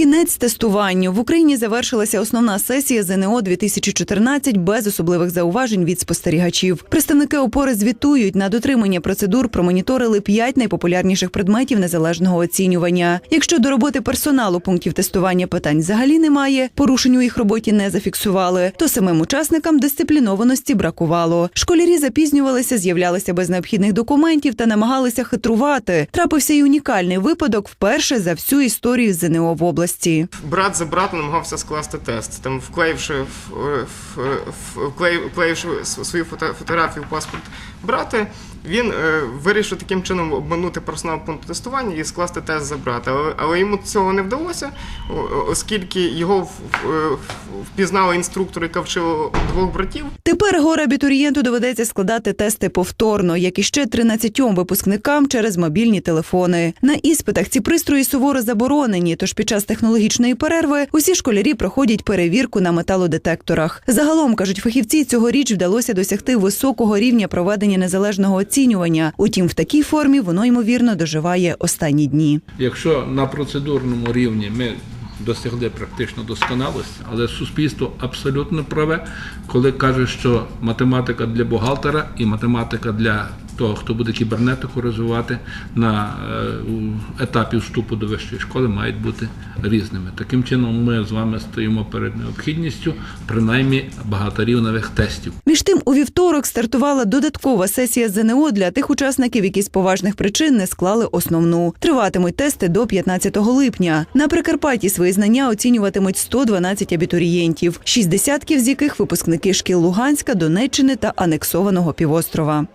Кінець тестуванню в Україні завершилася основна сесія ЗНО 2014 без особливих зауважень від спостерігачів. Представники опори звітують на дотримання процедур. Промоніторили п'ять найпопулярніших предметів незалежного оцінювання. Якщо до роботи персоналу пунктів тестування питань взагалі немає, порушень у їх роботі не зафіксували, то самим учасникам дисциплінованості бракувало. Школярі запізнювалися, з'являлися без необхідних документів та намагалися хитрувати. Трапився й унікальний випадок вперше за всю історію ЗНО в області. Брат за братом намагався скласти тест, там вклеївши, в- в- в- вклеїв- вклеївши свою фото- фотографію в паспорт брата, він е, вирішив таким чином обманути персонал пункту тестування і скласти тест за брата. Але, але йому цього не вдалося, оскільки його в- в- впізнала інструктор, яка вчила двох братів. Тепер горе абітурієнту доведеться складати тести повторно, як і ще 13 випускникам через мобільні телефони. На іспитах ці пристрої суворо заборонені. Тож під час технологічної перерви усі школярі проходять перевірку на металодетекторах. Загалом кажуть фахівці, цьогоріч вдалося досягти високого рівня проведення незалежного оцінювання. Утім, в такій формі воно ймовірно доживає останні дні. Якщо на процедурному рівні ми досягли практично досконалості, але суспільство абсолютно праве, коли каже, що математика для бухгалтера і математика для того, хто буде кібернетику розвивати на е, етапі вступу до вищої школи, мають бути різними. Таким чином, ми з вами стоїмо перед необхідністю принаймні багаторівневих тестів. Між тим, у вівторок стартувала додаткова сесія ЗНО для тих учасників, які з поважних причин не склали основну. Триватимуть тести до 15 липня. На Прикарпатті свої знання оцінюватимуть 112 абітурієнтів, шість десятків з яких випускники шкіл Луганська, Донеччини та анексованого півострова.